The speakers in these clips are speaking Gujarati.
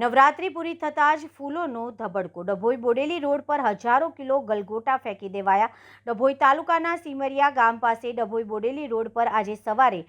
નવરાત્રિ પૂરી થતાં જ ફૂલોનો ધબડકો. ડભોઈ બોડેલી રોડ પર હજારો કિલો ગલગોટા ફેંકી દેવાયા. ડભોઈ તાલુકાના સીમરિયા ગામ પાસે ડભોઈ બોડેલી રોડ પર આજે સવારે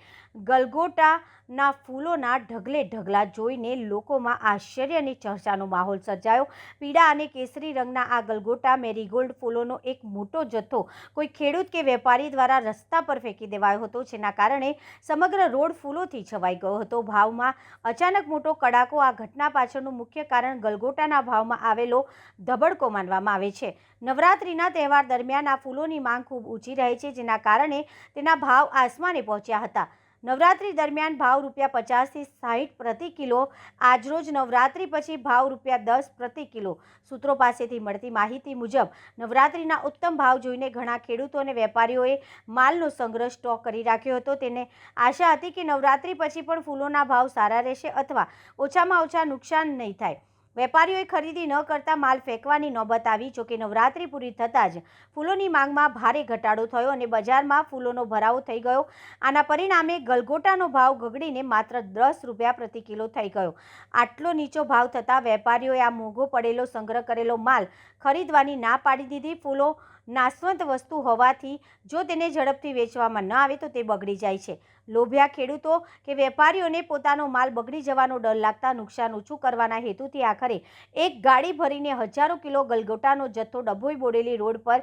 ગલગોટાના ફૂલોના ઢગલે ઢગલા જોઈને લોકોમાં આશ્ચર્ય અને ચર્ચાનો માહોલ સર્જાયો. પીળા અને કેસરી રંગના આ ગલગોટા મેરીગોલ્ડ ફૂલોનો એક મોટો જથ્થો કોઈ ખેડૂત કે વેપારી દ્વારા રસ્તા પર ફેંકી દેવાયો હતો, જેના કારણે સમગ્ર રોડ ફૂલોથી છવાઈ ગયો હતો. ભાવમાં અચાનક મોટો કડાકો આ ઘટના પાછળનું મુખ્ય કારણ ગલગોટાના ભાવમાં આવેલો ધબડકો માનવામાં આવે છે. નવરાત્રિના તહેવાર દરમિયાન આ ફૂલોની માંગ ખૂબ ઊંચી રહે છે, જેના કારણે તેના ભાવ આસમાને પહોંચ્યા હતા. નવરાત્રિ દરમિયાન ભાવ રૂપિયા પચાસથી સાહીઠ પ્રતિ કિલો, આજરોજ નવરાત્રિ પછી ભાવ રૂપિયા દસ પ્રતિ કિલો. સૂત્રો પાસેથી મળતી માહિતી મુજબ, નવરાત્રિના ઉત્તમ ભાવ જોઈને ઘણા ખેડૂતો અને વેપારીઓએ માલનો સંગ્રહ સ્ટોક કરી રાખ્યો હતો. તેને આશા હતી કે નવરાત્રિ પછી પણ ફૂલોના ભાવ સારા રહેશે અથવા ઓછામાં ઓછા નુકસાન નહીં થાય. વેપારીઓએ ખરીદી ન કરતા માલ ફેંકવાની નોબત આવી જોકે નવરાત્રિ પૂરી થતાં જ ફૂલોની માંગમાં ભારે ઘટાડો થયો અને બજારમાં ફૂલોનો ભરાવો થઈ ગયો. આના પરિણામે ગલગોટાનો ભાવ ગગડીને માત્ર દસ રૂપિયા પ્રતિ કિલો થઈ ગયો. આટલો નીચો ભાવ થતાં વેપારીઓએ આ મોંઘો પડેલો સંગ્રહ કરેલો માલ ખરીદવાની ના પાડી દીધી ફૂલો નાશવંત વસ્તુ હોવાથી જો તેને ઝડપથી વેચવામાં ન આવે તો તે બગડી જાય છે. લોભિયા ખેડૂતો કે વેપારીઓને પોતાનો માલ બગડી જવાનો ડર લાગતા નુકસાન ઓછું કરવાના હેતુથી આખરે એક ગાડી ભરીને હજારો કિલો ગલગોટાનો જથ્થો ડભોઈ બોડેલી રોડ પર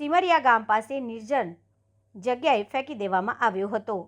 સિમરિયા ગામ પાસે નિર્જન જગ્યાએ ફેંકી દેવામાં આવ્યો હતો.